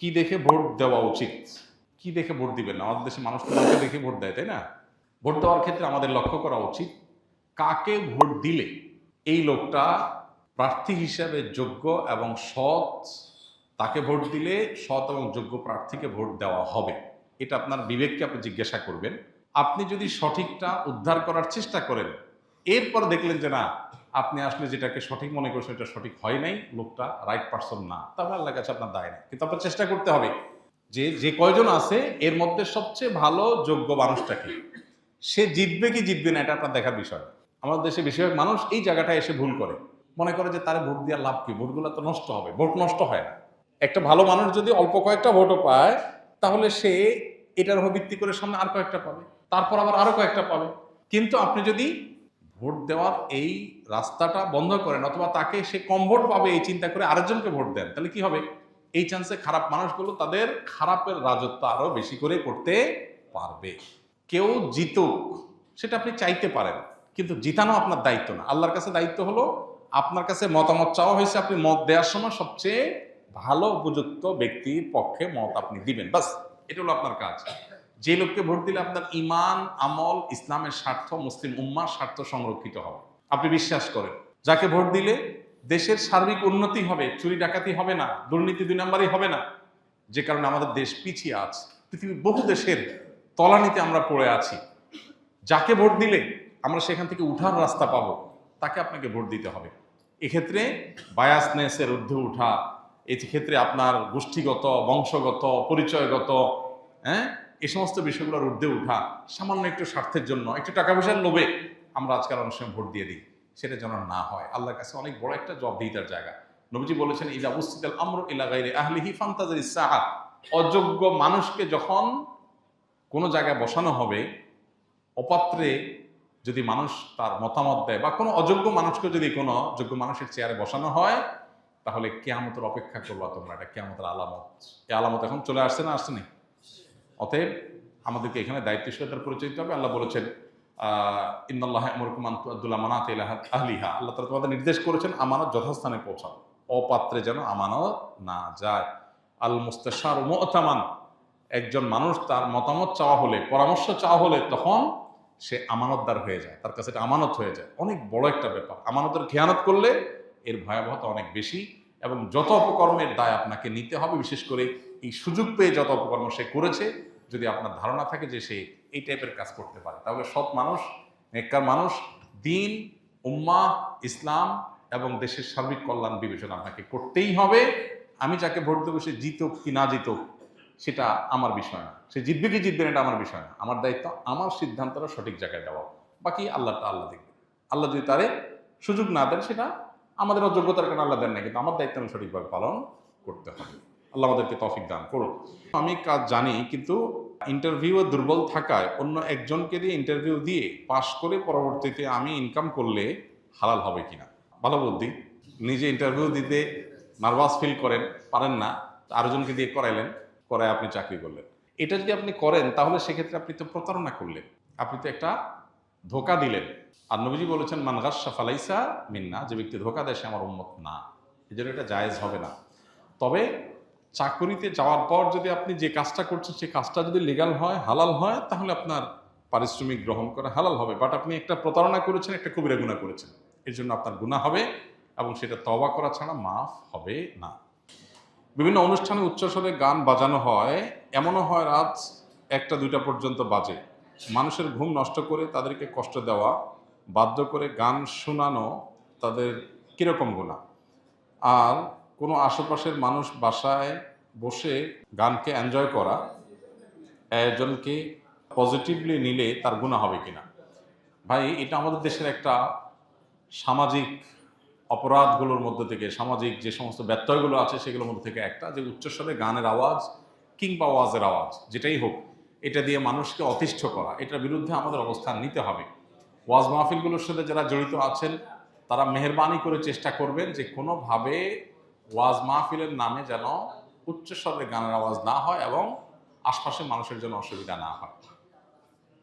কি দেখে ভোট দেওয়া উচিত? কি দেখে ভোট দিবেন না? আমাদের দেশে মানুষ তো দেখে ভোট দেয়, তাই না? ভোট দেওয়ার ক্ষেত্রে আমাদের লক্ষ্য করা উচিত কাকে ভোট দিলে এই লোকটা প্রার্থী হিসাবে যোগ্য এবং সৎ তাকে ভোট দিলে সৎ এবং যোগ্য প্রার্থীকে ভোট দেওয়া হবে। এটা আপনার বিবেককে আপনি জিজ্ঞাসা করবেন। আপনি যদি সঠিকটা উদ্ধার করার চেষ্টা করেন, এরপর দেখলেন যে না আপনি আসলে যেটাকে সঠিক মনে করছেন, এটা সঠিক হয় নাই, লোকটা রাইট পারসন না। তাহলে আল্লাহ কাছে আপনার দায় নেই। কিন্তু আপনার চেষ্টা করতে হবে যে যে কয়জন আছে, এর মধ্যে সবচেয়ে ভালো, যোগ্য মানুষটাকে সে জিতবে কি জিতবে না, এটা আপনার দেখার বিষয়। আমাদের দেশে বেশিরভাগ মানুষ এই জায়গাটায় এসে ভুল করে। মনে করে যে, তারা ভোট দেওয়ার লাভ কি? ভোটগুলো তো নষ্ট হবে। ভোট নষ্ট হয় না। একটা ভালো মানুষ যদি অল্প কয়েকটা ভোটও পায়, তাহলে সে এটার উপর ভিত্তি করে সামনে আর কয়েকটা পাবে। তারপর আবার আরও কয়েকটা পাবে। কিন্তু আপনি যদি ভোট দেওয়ার এই রাস্তাটা বন্ধ করেন অথবা তাকে সে কম ভোট পাবে এই চিন্তা করে আরেকজনকে ভোট দেন, তাহলে কি হবে? এই চান্সে খারাপ মানুষগুলো তাদের খারাপের রাজত্ব আরও বেশি করে করতে পারবে। কেউ জিতুক, সেটা আপনি চাইতে পারেন, কিন্তু জিতানো আপনার দায়িত্ব না। আল্লাহর কাছে দায়িত্ব হলো, আপনার কাছে মতামত চাওয়া হয়েছে আপনি মত দেওয়ার সময় সবচেয়ে ভালো উপযুক্ত ব্যক্তির পক্ষে মত আপনি দিবেন বাস এটা হলো আপনার কাজ। যে লোককে ভোট দিলে আপনার ইমান, আমল, ইসলামের স্বার্থ, মুসলিম উম্মার স্বার্থ সংরক্ষিত হবে। আপনি বিশ্বাস করেন। যাকে ভোট দিলে দেশের সার্বিক উন্নতি হবে, চুরি ডাকাতি হবে না, দুর্নীতি দুই নাম্বারই হবে না, যে কারণে আমাদের দেশ পিছিয়ে আছে। পৃথিবীর বহু দেশের তলানিতে আমরা পড়ে আছি। যাকে ভোট দিলে আমরা সেখান থেকে উঠার রাস্তা পাব, তাকে আপনাকে ভোট দিতে হবে। এক্ষেত্রে বায়াসনেসের ঊর্ধ্বে উঠা এই ক্ষেত্রে আপনার গোষ্ঠীগত, বংশগত, পরিচয়গত হ্যাঁ? এই সমস্ত বিষয়গুলোর ঊর্ধ্বে উঠা সামান্য একটু স্বার্থের জন্য, একটু টাকা পয়সার লোভে আমরা আজকাল অনেক সময় ভোট দিয়ে দিই। সেটা যেন না হয়। আল্লাহর কাছে অনেক বড় একটা জবাবদিহিতার জায়গা। নবীজি বলেছেন ইলা মুস্তিদাল আমর গাইরে আহলিহি ফান্তাজার ইসাহা অযোগ্য মানুষকে যখন কোনো জায়গায় বসানো হবে, অপাত্রে যদি মানুষ তার মতামত দেয় বা কোনো অযোগ্য মানুষকে যদি কোনো যোগ্য মানুষের চেয়ারে বসানো হয়, তাহলে কেয়ামতের অপেক্ষা করবা তোমরা। এটা কেয়ামতের আলামত। এই আলামত এখন চলে আসছে না আসছে না? অতএব আমাদেরকে এখানে দায়িত্বশীলতার পরিচয় দিতে হবে। আল্লাহ বলেছেন ইন্দাল্লাহ আমরকুম আব্দুল্লাহ মানাত আহলিহা। আল্লাহ তালা তোমাদের নির্দেশ করেছেন আমানত যথাস্থানে পৌঁছাও। অপাত্রে যেন আমানত না যায়। আল মুস্তাশার মোতামান। একজন মানুষ তার মতামত চাওয়া হলে, পরামর্শ চাওয়া হলে তখন সে আমানতদার হয়ে যায়, তার কাছে এটা আমানত হয়ে যায়। অনেক বড় একটা ব্যাপার। আমানতের খেয়ানত করলে এর ভয়াবহতা অনেক বেশি। এবং যত অপকর্মের দায় আপনাকে নিতে হবে, বিশেষ করে এই সুযোগ পেয়ে যত অপকর্ম সে করেছে, যদি আপনার ধারণা থাকে যে সে এই টাইপের কাজ করতে পারে। তাহলে সৎ মানুষ, নেককার মানুষ, দিন উম্মা ইসলাম এবং দেশের সার্বিক কল্যাণ বিবেচনা আপনাকে করতেই হবে। আমি যাকে ভোট দেবো সে জিতুক কি না জিতুক, সেটা আমার বিষয় না। সে জিতবে কি জিতবে এটা আমার বিষয় না। আমার দায়িত্ব, আমার সিদ্ধান্তটা সঠিক জায়গায় দেওয়া। বাকি আল্লাহটা আল্লাহ দেখবে। আল্লাহ যদি তারে সুযোগ না দেন, সেটা আমাদের অযোগ্যতার কারণে আল্লাহ দেন না কিন্তু আমার দায়িত্ব সঠিকভাবে পালন করতে হবে। আল্লাহ আমাদেরকে তফিক দান করুন আমি কাজ জানি, কিন্তু ইন্টারভিউ দুর্বল থাকায় অন্য একজনকে দিয়ে ইন্টারভিউ দিয়ে পাশ করে পরবর্তীতে আমি ইনকাম করলে হালাল হবে কিনা? ভালো বুদ্ধি। নিজে ইন্টারভিউ দিতে নার্ভাস ফিল করেন, পারেন না, আরেকজনকে দিয়ে করাইলেন, করায় আপনি চাকরি করলেন। এটা যদি আপনি করেন, তাহলে সেক্ষেত্রে আপনি তো প্রতারণা করলেন। আপনি তো একটা ধোকা দিলেন। আর নবীজি বলেছেন মানগাসা ফালাইসা মিন্না যে ব্যক্তি ধোকা দেয়, সে আমার উন্মত না। এই জন্য এটা জায়েজ হবে না। তবে চাকরিতে যাওয়ার পর যদি আপনি যে কাজটা করছেন সেই কাজটা যদি লিগাল হয়, হালাল হয়, তাহলে আপনার পারিশ্রমিক গ্রহণ করা হালাল হবে। বাট আপনি একটা প্রতারণা করেছেন, একটা কবিরা গুণা করেছেন। এর জন্য আপনার গুণা হবে এবং সেটা তবা করা ছাড়া মাফ হবে না। বিভিন্ন অনুষ্ঠানে উচ্চস্বরে গান বাজানো হয়। এমনও হয়, রাত একটা দুইটা পর্যন্ত বাজে। মানুষের ঘুম নষ্ট করে তাদেরকে কষ্ট দেওয়া, বাধ্য করে গান শোনানো তাদের কীরকম গুণা? আর কোনো আশেপাশের মানুষ বাসায় বসে গানকে এনজয় করা, একজনকে পজিটিভলি নিলে তার গুণা হবে কিনা? ভাই, এটা আমাদের দেশের একটা সামাজিক অপরাধগুলোর মধ্যে থেকে, সামাজিক যে সমস্ত ব্যত্যয়গুলো আছে সেগুলোর মধ্যে থেকে একটা, যে উচ্চস্বরে গানের আওয়াজ কিংবা আওয়াজের আওয়াজ, যেটাই হোক এটা দিয়ে মানুষকে অতিষ্ঠ করা, এটার বিরুদ্ধে আমাদের অবস্থান নিতে হবে। ওয়াজ মাহফিলগুলোর সাথে যারা জড়িত আছেন, তারা মেহরবানি করে চেষ্টা করবেন যে কোনোভাবে ওয়াজ মাহফিলের নামে যেন উচ্চস্বরে গানের আওয়াজ না হয় এবং আশপাশের মানুষের জন্য অসুবিধা না হয়।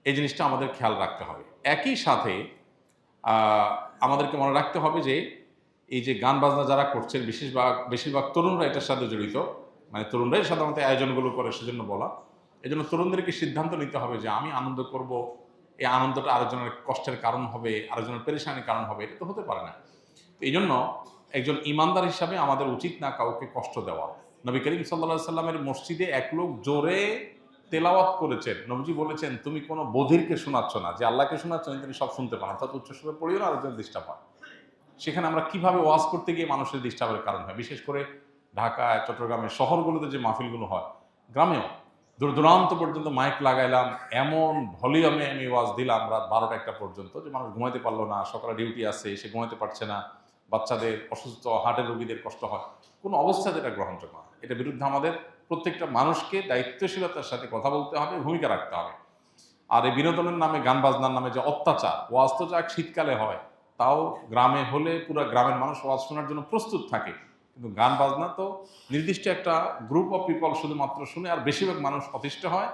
এই জিনিসটা আমাদের খেয়াল রাখতে হবে। একই সাথে আমাদেরকে মনে রাখতে হবে যে এই যে গান বাজনা যারা করছেন বেশিরভাগ বেশিরভাগ তরুণরা এটার সাথে জড়িত। মানে তরুণরাই সাধারণত আয়োজনগুলো করে সেজন্য বলা। এই জন্য তরুণদেরকে সিদ্ধান্ত নিতে হবে যে আমি আনন্দ করব এই আনন্দটা আরেকজনের কষ্টের কারণ হবে আরেকজনের পেরেশানির কারণ হবে এটা তো হতে পারে না। তো এই জন্য একজন ইমানদার হিসাবে আমাদের উচিত না কাউকে কষ্ট দেওয়া। নবী করিম সাল্লা সাল্লামের মসজিদে এক লোক জোরে তেলাওয়াত করেছেন। নবজি বলেছেন তুমি কোনো বধিরকে শোনাচ্ছ না। যে আল্লাহকে শোনাচ্ছ না, তিনি সব শুনতে পান। অর্থাৎ উচ্চস্বরে পড়িও না আরেকজন ডিস্টার্ব হয় সেখানে আমরা কীভাবে ওয়াজ করতে গিয়ে মানুষের ডিস্টার্বের কারণ হয়? বিশেষ করে ঢাকায় চট্টগ্রামের শহরগুলোতে যে মাহফিলগুলো হয় গ্রামেও দূর দূরান্ত পর্যন্ত মাইক লাগাইলাম, এমন ভলিউমে আমি ওয়াজ দিলাম রাত বারোটা একটা পর্যন্ত যে মানুষ ঘুমাইতে পারল না, সকালে ডিউটি আছে, সে ঘুমাইতে পারছে না, বাচ্চাদের অসুস্থ হার্টের রোগীদের কষ্ট হয়। কোনো অবস্থাতে এটা গ্রহণযোগ্য না। এটা বিরুদ্ধে আমাদের প্রত্যেকটা মানুষকে দায়িত্বশীলতার সাথে কথা বলতে হবে, ভূমিকা রাখতে হবে। আর এই বিনোদনের নামে, গান বাজনার নামে যে অত্যাচার, ওয়াজ তো যাক শীতকালে হয়, তাও গ্রামে হলে পুরো গ্রামের মানুষ ওয়াজ শোনার জন্য প্রস্তুত থাকে। কিন্তু গান বাজনা তো নির্দিষ্ট একটা গ্রুপ অফ পিপল শুধুমাত্র শুনে আর বেশিরভাগ মানুষ অতিষ্ঠ হয়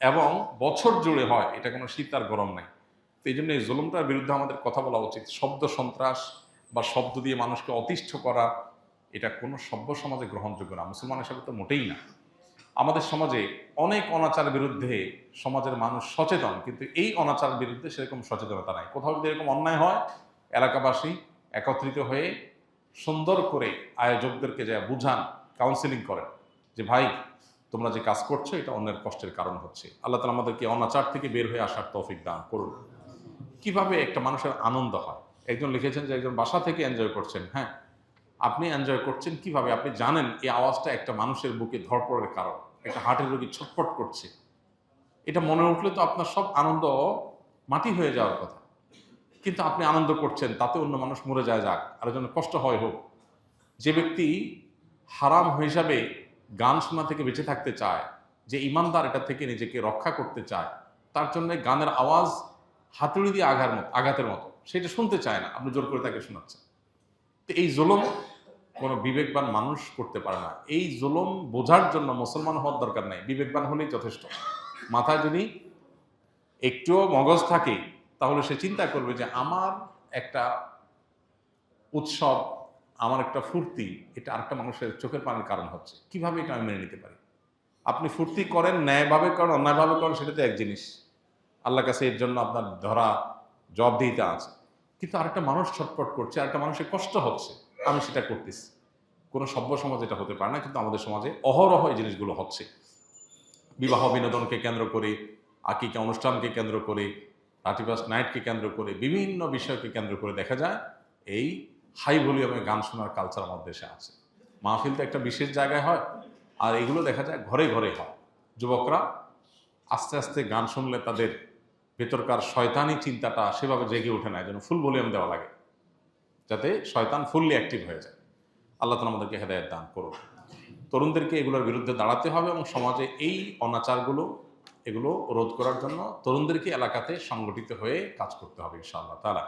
এবং বছর জুড়ে হয়, এটা কোনো শীত আর গরম নাই। তো এই জন্য এই জুলুমটার বিরুদ্ধে আমাদের কথা বলা উচিত। শব্দ সন্ত্রাস বা শব্দ দিয়ে মানুষকে অতিষ্ঠ করা, এটা কোনো সভ্য সমাজে গ্রহণযোগ্য না। মুসলমান হিসাবে তো মোটেই না। আমাদের সমাজে অনেক অনাচার বিরুদ্ধে সমাজের মানুষ সচেতন, কিন্তু এই অনাচার বিরুদ্ধে সেরকম সচেতনতা নাই। কোথাও যদি এরকম অন্যায় হয়, এলাকাবাসী একত্রিত হয়ে সুন্দর করে আয়োজকদেরকে যা বুঝান কাউন্সিলিং করেন যে, ভাই, তোমরা যে কাজ করছ, এটা অন্যের কষ্টের কারণ হচ্ছে। আল্লাহ তালা আমাদেরকে অনাচার থেকে বের হয়ে আসার তৌফিক দান করুন। কীভাবে একটা মানুষের আনন্দ হয়? একজন লিখেছেন যে, একজন বাসা থেকে এনজয় করছেন। হ্যাঁ আপনি এনজয় করছেন কীভাবে? আপনি জানেন এই আওয়াজটা একটা মানুষের বুকে ধরপড়ের কারণ। একটা হার্টের রোগী ছটফট করছে। এটা মনে উঠলে তো আপনার সব আনন্দ মাটি হয়ে যাওয়ার কথা। কিন্তু আপনি আনন্দ করছেন, তাতে অন্য মানুষ মরে যায়, যাক, আর জন্য কষ্ট হয়, হোক। যে ব্যক্তি হারাম হিসাবে গান শোনা থেকে বেঁচে থাকতে চায়, যে ইমানদার এটা থেকে নিজেকে রক্ষা করতে চায়, তার জন্য গানের আওয়াজ হাতুড়ি দিয়ে আঘার মতো, আঘাতের মতো, সেটা শুনতে চায় না, আপনি জোর করে তাকে শোনাচ্ছেন। তো এই জুলুম কোনো বিবেকবান মানুষ করতে পারে না। এই জুলুম বোঝার জন্য মুসলমান হওয়ার দরকার নাই, বিবেকবান হলেই যথেষ্ট। মাথায় যদি একটুও মগজ থাকে তাহলে সে চিন্তা করবে যে আমার একটা উৎসব, আমার একটা ফুর্তি, এটা আরেকটা মানুষের চোখের পানির কারণ হচ্ছে। কীভাবে এটা আমি মেনে নিতে পারি? আপনি ফুর্তি করেন, ন্যায়ভাবে করেন, অন্যায়ভাবে করেন, সেটা তো এক জিনিস। আল্লাহ কাছে এর জন্য আপনার ধরা জবাবদিহিতা আছে। কিন্তু আরেকটা মানুষ ছটফট করছে, আরেকটা মানুষের কষ্ট হচ্ছে, আমি সেটা করতেছি। কোনো সভ্য সমাজ এটা হতে পারে না, কিন্তু আমাদের সমাজে অহরহ এই জিনিসগুলো হচ্ছে। বিবাহ বিনোদনকে কেন্দ্র করে, আকিকা অনুষ্ঠানকে কেন্দ্র করে রাতিবাস নাইটকে কেন্দ্র করে, বিভিন্ন বিষয়কে কেন্দ্র করে দেখা যায়, এই হাই ভলিউমে গান শোনার কালচার আমাদের দেশে আছে। মাহফিল তো একটা বিশেষ জায়গায় হয়, আর এগুলো দেখা যায় ঘরে ঘরে হয়। যুবকরা আস্তে আস্তে গান শুনলে তাদের ভেতরকার শয়তানি চিন্তাটা সেভাবে জেগে ওঠে না, যেন ফুল ভলিউম দেওয়া লাগে, যাতে শয়তান ফুললি অ্যাক্টিভ হয়ে যায়। আল্লাহ তালা আমাদেরকে হেদায়ত দান করুন তরুণদেরকে এগুলোর বিরুদ্ধে দাঁড়াতে হবে এবং সমাজে এই অনাচারগুলো এগুলো রোধ করার জন্য তরুণদেরকে এলাকাতে সংগঠিত হয়ে কাজ করতে হবে ইনশাআল্লাহ তালা